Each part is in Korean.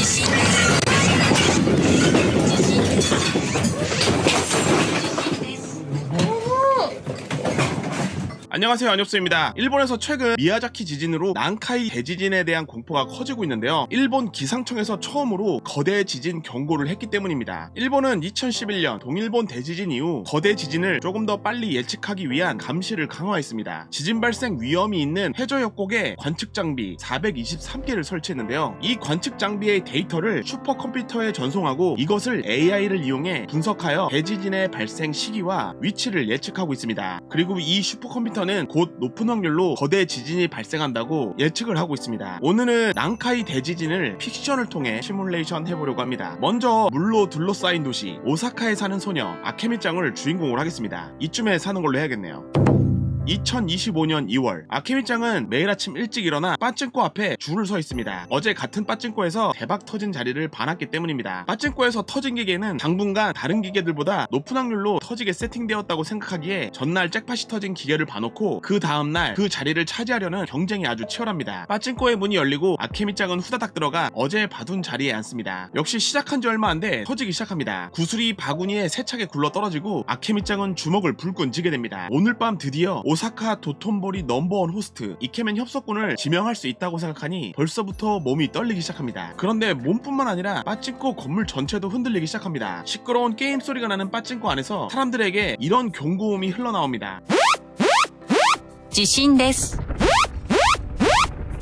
Posición. 안녕하세요 안엽수입니다. 일본에서 최근 미야자키 지진으로 난카이 대지진에 대한 공포가 커지고 있는데요. 일본 기상청에서 처음으로 거대 지진 경고를 했기 때문입니다. 일본은 2011년 동일본 대지진 이후 거대 지진을 조금 더 빨리 예측하기 위한 감시를 강화했습니다. 지진 발생 위험이 있는 해저역곡에 관측 장비 423개를 설치했는데요. 이 관측 장비의 데이터를 슈퍼컴퓨터에 전송하고 이것을 AI를 이용해 분석하여 대지진의 발생 시기와 위치를 예측하고 있습니다. 그리고 이 슈퍼컴퓨터는 곧 높은 확률로 거대 지진이 발생한다고 예측을 하고 있습니다. 오늘은 난카이 대지진을 픽션을 통해 시뮬레이션 해보려고 합니다. 먼저 물로 둘러싸인 도시 오사카에 사는 소녀 아케미짱을 주인공으로 하겠습니다. 이쯤에 사는 걸로 해야겠네요. 2025년 2월 아케미짱은 매일 아침 일찍 일어나 빠찡코 앞에 줄을 서 있습니다. 어제 같은 빠찡코에서 대박 터진 자리를 봐놨기 때문입니다. 빠찡코에서 터진 기계는 당분간 다른 기계들보다 높은 확률로 터지게 세팅되었다고 생각하기에 전날 잭팟이 터진 기계를 봐놓고 그 다음날 그 자리를 차지하려는 경쟁이 아주 치열합니다. 빠찡코의 문이 열리고 아케미짱은 후다닥 들어가 어제 봐둔 자리에 앉습니다. 역시 시작한 지 얼마 안 돼 터지기 시작합니다. 구슬이 바구니에 세차게 굴러 떨어지고 아케미짱은 주먹을 불끈 쥐게 됩니다. 오늘 밤 드디어 오사카 도톤보리 넘버원 호스트 이케맨 협석군을 지명할 수 있다고 생각하니 벌써부터 몸이 떨리기 시작합니다. 그런데 몸뿐만 아니라 빠찡코 건물 전체도 흔들리기 시작합니다. 시끄러운 게임 소리가 나는 빠찡코 안에서 사람들에게 이런 경고음이 흘러나옵니다. 지신데스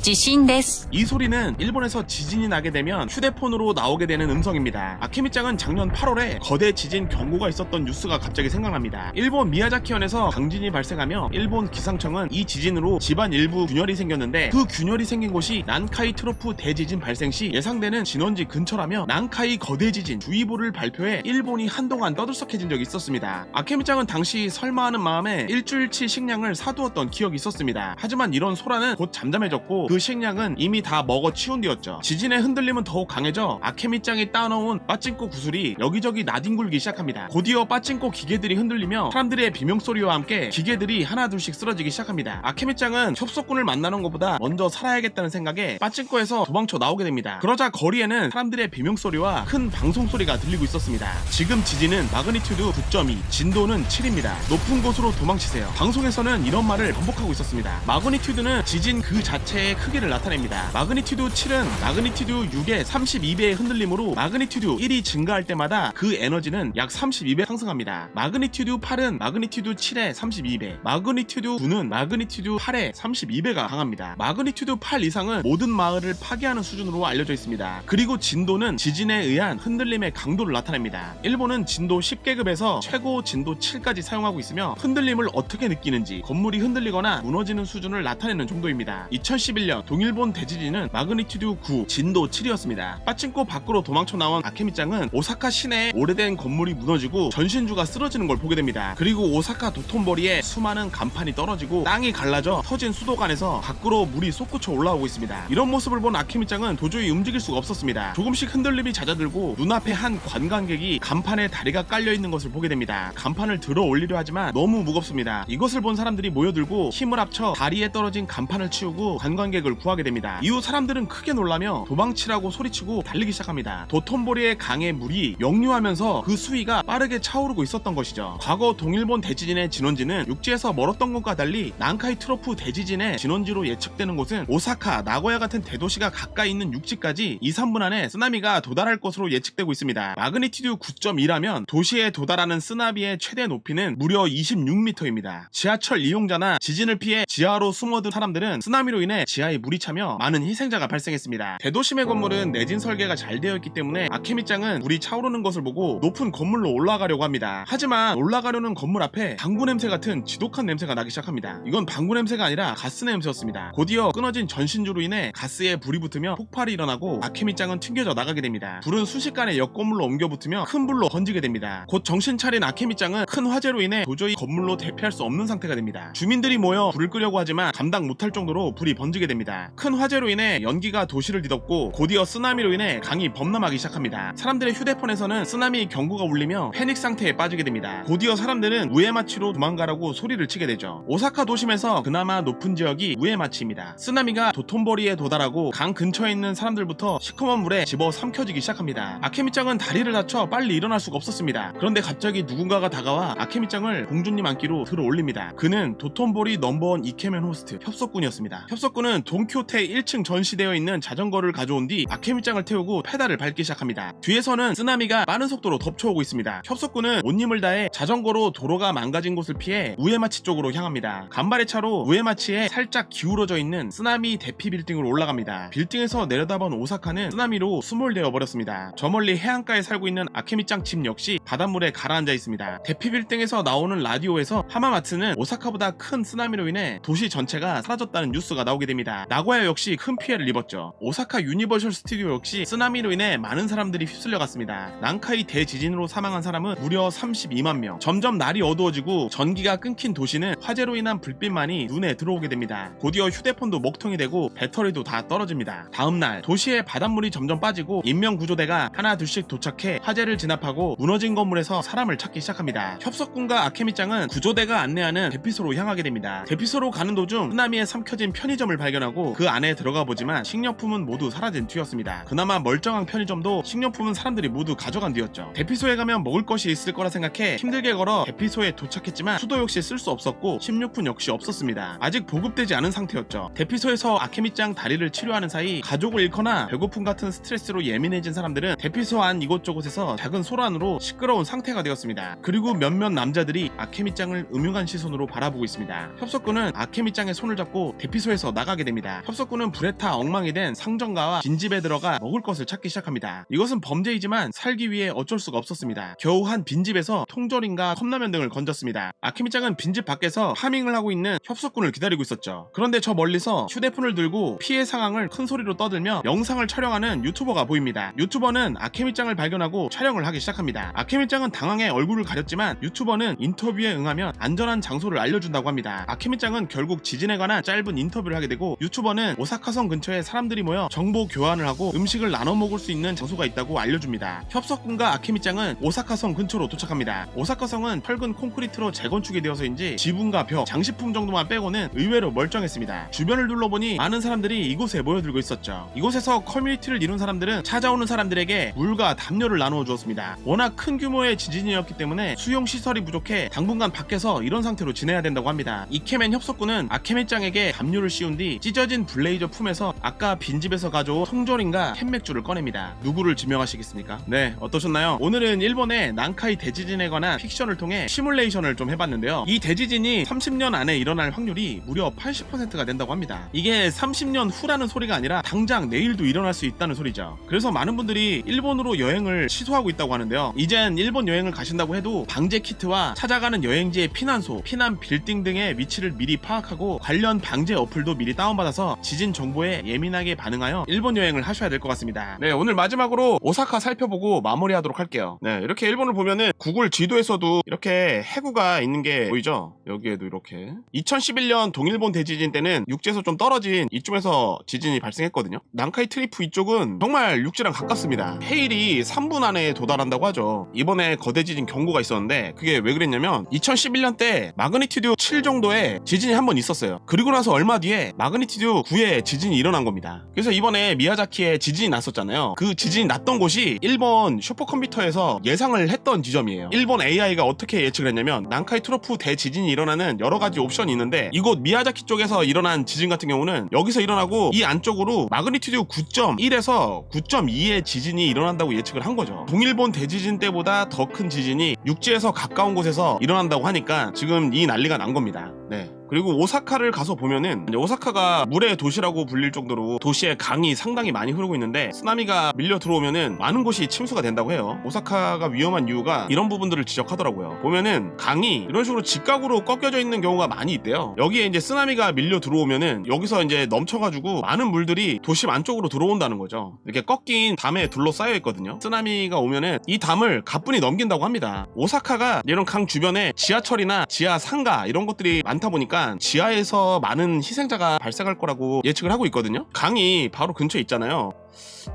지신 데스. 이 소리는 일본에서 지진이 나게 되면 휴대폰으로 나오게 되는 음성입니다. 아케미짱은 작년 8월에 거대 지진 경고가 있었던 뉴스가 갑자기 생각납니다. 일본 미야자키현에서 강진이 발생하며 일본 기상청은 이 지진으로 집안 일부 균열이 생겼는데 그 균열이 생긴 곳이 난카이 트로프 대지진 발생 시 예상되는 진원지 근처라며 난카이 거대 지진 주의보를 발표해 일본이 한동안 떠들썩해진 적이 있었습니다. 아케미짱은 당시 설마하는 마음에 일주일치 식량을 사두었던 기억이 있었습니다. 하지만 이런 소라는 곧 잠잠해졌고 그 식량은 이미 다 먹어 치운 뒤였죠. 지진의 흔들림은 더욱 강해져 아케미짱이 따놓은 빠찡코 구슬이 여기저기 나뒹굴기 시작합니다. 곧이어 빠찡코 기계들이 흔들리며 사람들의 비명소리와 함께 기계들이 하나둘씩 쓰러지기 시작합니다. 아케미짱은 협속군을 만나는 것보다 먼저 살아야겠다는 생각에 빠찡코에서 도망쳐 나오게 됩니다. 그러자 거리에는 사람들의 비명소리와 큰 방송소리가 들리고 있었습니다. 지금 지진은 마그니튜드 9.2, 진도는 7입니다. 높은 곳으로 도망치세요. 방송에서는 이런 말을 반복하고 있었습니다. 마그니튜드는 지진 그 자체의 크기를 나타냅니다. 마그니튜드 7은 마그니튜드 6의 32배의 흔들림으로 마그니튜드 1이 증가할 때마다 그 에너지는 약 32배 상승합니다. 마그니튜드 8은 마그니튜드 7의 32배, 마그니튜드 9는 마그니튜드 8의 32배가 강합니다. 마그니튜드 8 이상은 모든 마을을 파괴하는 수준으로 알려져 있습니다. 그리고 진도는 지진에 의한 흔들림의 강도를 나타냅니다. 일본은 진도 10계급에서 최고 진도 7까지 사용하고 있으며 흔들림을 어떻게 느끼는지 건물이 흔들리거나 무너지는 수준을 나타내는 정도입니다. 2011년 동일본 대지진은 마그니튜드 9, 진도 7이었습니다. 빠찡코 밖으로 도망쳐 나온 아케미짱은 오사카 시내에 오래된 건물이 무너지고 전신주가 쓰러지는 걸 보게 됩니다. 그리고 오사카 도톤보리에 수많은 간판이 떨어지고 땅이 갈라져 터진 수도관에서 밖으로 물이 솟구쳐 올라오고 있습니다. 이런 모습을 본 아케미짱은 도저히 움직일 수가 없었습니다. 조금씩 흔들림이 잦아들고 눈앞에 한 관광객이 간판에 다리가 깔려 있는 것을 보게 됩니다. 간판을 들어 올리려 하지만 너무 무겁습니다. 이것을 본 사람들이 모여들고 힘을 합쳐 다리에 떨어진 간판을 치우고 관광객 을 구하게 됩니다. 이후 사람들은 크게 놀라며 도망치라고 소리치고 달리기 시작합니다. 도톤보리의 강의 물이 역류하면서 그 수위가 빠르게 차오르고 있었던 것이죠. 과거 동일본 대지진의 진원지는 육지에서 멀었던 것과 달리 난카이 트로프 대지진의 진원지로 예측되는 곳은 오사카, 나고야 같은 대도시가 가까이 있는 육지까지 2, 3분 안에 쓰나미가 도달할 것으로 예측되고 있습니다. 마그니튜드 9.2라면 도시에 도달하는 쓰나미의 최대 높이는 무려 26m입니다. 지하철 이용자나 지진을 피해 지하로 숨어든 사람들은 쓰나미로 인해 지하 에 물이 차며 많은 희생자가 발생했습니다. 대도심의 건물은 내진 설계가 잘 되어 있기 때문에 아케미짱은 물이 차오르는 것을 보고 높은 건물로 올라가려고 합니다. 하지만 올라가려는 건물 앞에 방구 냄새 같은 지독한 냄새가 나기 시작합니다. 이건 방구 냄새가 아니라 가스 냄새였습니다. 곧이어 끊어진 전신주로 인해 가스에 불이 붙으며 폭발이 일어나고 아케미짱은 튕겨져 나가게 됩니다. 불은 순식간에 옆 건물로 옮겨 붙으며 큰 불로 번지게 됩니다. 곧 정신 차린 아케미짱은 큰 화재로 인해 도저히 건물로 대피할 수 없는 상태가 됩니다. 주민들이 모여 불을 끄려고 하지만 감당 못할 정도로 불이 번지게 됩니다. 됩니다. 큰 화재로 인해 연기가 도시를 뒤덮고 곧이어 쓰나미로 인해 강이 범람하기 시작합니다. 사람들의 휴대폰에서는 쓰나미 경고가 울리며 패닉 상태에 빠지게 됩니다. 곧이어 사람들은 우에마치로 도망가라고 소리를 치게 되죠. 오사카 도심에서 그나마 높은 지역이 우에마치입니다. 쓰나미가 도톤보리에 도달하고 강 근처에 있는 사람들부터 시커먼 물에 집어 삼켜지기 시작합니다. 아케미짱은 다리를 다쳐 빨리 일어날 수가 없었습니다. 그런데 갑자기 누군가가 다가와 아케미짱을 공주님 안기로 들어 올립니다. 그는 도톤보리 넘버원 이케멘 호스트 협석군이었습니다. 협석군은 돈키호테 1층 전시되어 있는 자전거를 가져온 뒤 아케미짱을 태우고 페달을 밟기 시작합니다. 뒤에서는 쓰나미가 빠른 속도로 덮쳐오고 있습니다. 협석군은 온 힘을 다해 자전거로 도로가 망가진 곳을 피해 우에마치 쪽으로 향합니다. 간발의 차로 우에마치에 살짝 기울어져 있는 쓰나미 대피 빌딩으로 올라갑니다. 빌딩에서 내려다본 오사카는 쓰나미로 수몰되어 버렸습니다. 저 멀리 해안가에 살고 있는 아케미짱 집 역시 바닷물에 가라앉아 있습니다. 대피 빌딩에서 나오는 라디오에서 하마마츠는 오사카보다 큰 쓰나미로 인해 도시 전체가 사라졌다는 뉴스가 나오게 됩니다. 나고야 역시 큰 피해를 입었죠. 오사카 유니버셜 스튜디오 역시 쓰나미로 인해 많은 사람들이 휩쓸려갔습니다. 난카이 대지진으로 사망한 사람은 무려 32만 명. 점점 날이 어두워지고 전기가 끊긴 도시는 화재로 인한 불빛만이 눈에 들어오게 됩니다. 곧이어 휴대폰도 먹통이 되고 배터리도 다 떨어집니다. 다음 날 도시의 바닷물이 점점 빠지고 인명 구조대가 하나 둘씩 도착해 화재를 진압하고 무너진 건물에서 사람을 찾기 시작합니다. 협석군과 아케미짱은 구조대가 안내하는 대피소로 향하게 됩니다. 대피소로 가는 도중 쓰나미에 삼켜진 편의점을 발견 하고 그 안에 들어가 보지만 식료품은 모두 사라진 뒤였습니다. 그나마 멀쩡한 편의점도 식료품은 사람들이 모두 가져간 뒤였죠. 대피소에 가면 먹을 것이 있을 거라 생각해 힘들게 걸어 대피소에 도착했지만 수도 역시 쓸 수 없었고 식료품 역시 없었습니다. 아직 보급되지 않은 상태였죠. 대피소에서 아케미짱 다리를 치료하는 사이 가족을 잃거나 배고픔 같은 스트레스로 예민해진 사람들은 대피소 안 이곳저곳에서 작은 소란으로 시끄러운 상태가 되었습니다. 그리고 몇몇 남자들이 아케미짱을 음흉한 시선으로 바라보고 있습니다. 협석군은 아케미짱의 손을 잡고 대피소에서 나가게 됩니다. 협석군은 불에 타 엉망이 된 상점가와 빈집에 들어가 먹을 것을 찾기 시작합니다. 이것은 범죄이지만 살기 위해 어쩔 수가 없었습니다. 겨우 한 빈집에서 통조림과 컵라면 등을 건졌습니다. 아케미짱은 빈집 밖에서 파밍을 하고 있는 협석군을 기다리고 있었죠. 그런데 저 멀리서 휴대폰을 들고 피해 상황을 큰 소리로 떠들며 영상을 촬영하는 유튜버가 보입니다. 유튜버는 아케미짱을 발견하고 촬영을 하기 시작합니다. 아케미짱은 당황해 얼굴을 가렸지만 유튜버는 인터뷰에 응하면 안전한 장소를 알려준다고 합니다. 아케미짱은 결국 지진에 관한 짧은 인터뷰를 하게 되고 유튜버는 오사카성 근처에 사람들이 모여 정보 교환을 하고 음식을 나눠 먹을 수 있는 장소가 있다고 알려줍니다. 협석군과 아케미짱은 오사카성 근처로 도착합니다. 오사카성은 철근 콘크리트로 재건축이 되어서인지 지붕과 벽, 장식품 정도만 빼고는 의외로 멀쩡했습니다. 주변을 둘러보니 많은 사람들이 이곳에 모여들고 있었죠. 이곳에서 커뮤니티를 이룬 사람들은 찾아오는 사람들에게 물과 담요를 나누어 주었습니다. 워낙 큰 규모의 지진이었기 때문에 수용 시설이 부족해 당분간 밖에서 이런 상태로 지내야 된다고 합니다. 이케멘 협석군은 아케멘짱에게 담요를 씌운 뒤 찢어진 블레이저 품에서 아까 빈집에서 가져온 통조림과 캔맥주를 꺼냅니다. 누구를 지명하시겠습니까? 네, 어떠셨나요? 오늘은 일본의 난카이 대지진에 관한 픽션을 통해 시뮬레이션을 좀 해봤는데요. 이 대지진이 30년 안에 일어날 확률이 무려 80%가 된다고 합니다. 이게 30년 후라는 소리가 아니라 당장 내일도 일어날 수 있다는 소리죠. 그래서 많은 분들이 일본으로 여행을 취소하고 있다고 하는데요. 이젠 일본 여행을 가신다고 해도 방제 키트와 찾아가는 여행지의 피난소, 피난 빌딩 등의 위치를 미리 파악하고 관련 방제 어플도 미리 다운 받아서 지진 정보에 예민하게 반응하여 일본 여행을 하셔야 될 것 같습니다. 네, 오늘 마지막으로 오사카 살펴보고 마무리하도록 할게요. 네, 이렇게 일본을 보면은 구글 지도에서도 이렇게 해구가 있는 게 보이죠? 여기에도 이렇게. 2011년 동일본 대지진 때는 육지에서 좀 떨어진 이쪽에서 지진이 발생했거든요. 난카이 트리프 이쪽은 정말 육지랑 가깝습니다. 해일이 3분 안에 도달한다고 하죠. 이번에 거대 지진 경고가 있었는데 그게 왜 그랬냐면 2011년 때 마그니튜드 7 정도의 지진이 한 번 있었어요. 그리고 나서 얼마 뒤에 마그니 튜드 9의 지진이 일어난 겁니다. 그래서 이번에 미야자키에 지진이 났었잖아요. 그 지진이 났던 곳이 일본 슈퍼컴퓨터에서 예상을 했던 지점이에요. 일본 AI가 어떻게 예측을 했냐면 난카이 트로프 대지진이 일어나는 여러 가지 옵션이 있는데 이곳 미야자키 쪽에서 일어난 지진 같은 경우는 여기서 일어나고 이 안쪽으로 마그니튜드 9.1에서 9.2의 지진이 일어난다고 예측을 한 거죠. 동일본 대지진 때보다 더 큰 지진이 육지에서 가까운 곳에서 일어난다고 하니까 지금 이 난리가 난 겁니다. 네. 그리고 오사카를 가서 보면은 오사카가 물의 도시라고 불릴 정도로 도시에 강이 상당히 많이 흐르고 있는데 쓰나미가 밀려 들어오면은 많은 곳이 침수가 된다고 해요. 오사카가 위험한 이유가 이런 부분들을 지적하더라고요. 보면은 강이 이런 식으로 직각으로 꺾여져 있는 경우가 많이 있대요. 여기에 이제 쓰나미가 밀려 들어오면은 여기서 이제 넘쳐가지고 많은 물들이 도시 안쪽으로 들어온다는 거죠. 이렇게 꺾인 담에 둘러싸여 있거든요. 쓰나미가 오면은 이 담을 가뿐히 넘긴다고 합니다. 오사카가 이런 강 주변에 지하철이나 지하 상가 이런 것들이 많다 많다 보니까 지하에서 많은 희생자가 발생할 거라고 예측을 하고 있거든요. 강이 바로 근처에 있잖아요.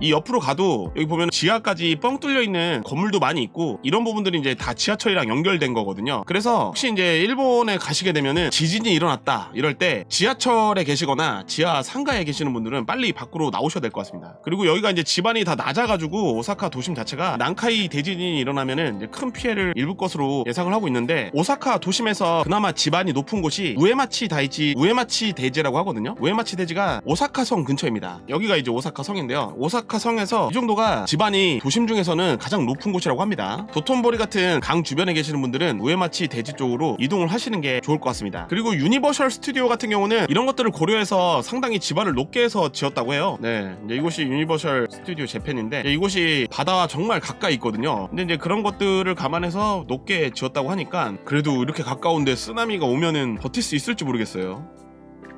이 옆으로 가도 여기 보면 지하까지 뻥 뚫려 있는 건물도 많이 있고 이런 부분들이 이제 다 지하철이랑 연결된 거거든요. 그래서 혹시 이제 일본에 가시게 되면은 지진이 일어났다 이럴 때 지하철에 계시거나 지하 상가에 계시는 분들은 빨리 밖으로 나오셔야 될 것 같습니다. 그리고 여기가 이제 지반이 다 낮아가지고 오사카 도심 자체가 난카이 대지진이 일어나면은 큰 피해를 입을 것으로 예상을 하고 있는데 오사카 도심에서 그나마 지반이 높은 곳이 우에마치 다이지 우에마치 대지라고 하거든요. 우에마치 대지가 오사카 성 근처입니다. 여기가 이제 오사카 성인데요. 오사카 성에서 이 정도가 지반이 도심 중에서는 가장 높은 곳이라고 합니다. 도톤보리 같은 강 주변에 계시는 분들은 우에마치 대지 쪽으로 이동을 하시는 게 좋을 것 같습니다. 그리고 유니버셜 스튜디오 같은 경우는 이런 것들을 고려해서 상당히 지반을 높게 해서 지었다고 해요. 네, 이제 이곳이 유니버셜 스튜디오 재팬인데 이곳이 바다와 정말 가까이 있거든요. 근데 이제 그런 것들을 감안해서 높게 지었다고 하니까 그래도 이렇게 가까운데 쓰나미가 오면은 버틸 수 있을지 모르겠어요.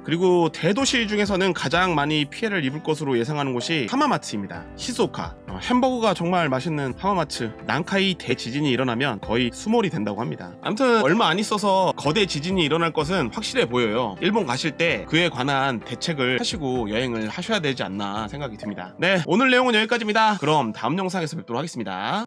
그리고 대도시 중에서는 가장 많이 피해를 입을 것으로 예상하는 곳이 하마마츠입니다. 시소카. 어, 햄버거가 정말 맛있는 하마마츠. 난카이 대지진이 일어나면 거의 수몰이 된다고 합니다. 아무튼 얼마 안 있어서 거대 지진이 일어날 것은 확실해 보여요. 일본 가실 때 그에 관한 대책을 하시고 여행을 하셔야 되지 않나 생각이 듭니다. 네, 오늘 내용은 여기까지입니다. 그럼 다음 영상에서 뵙도록 하겠습니다.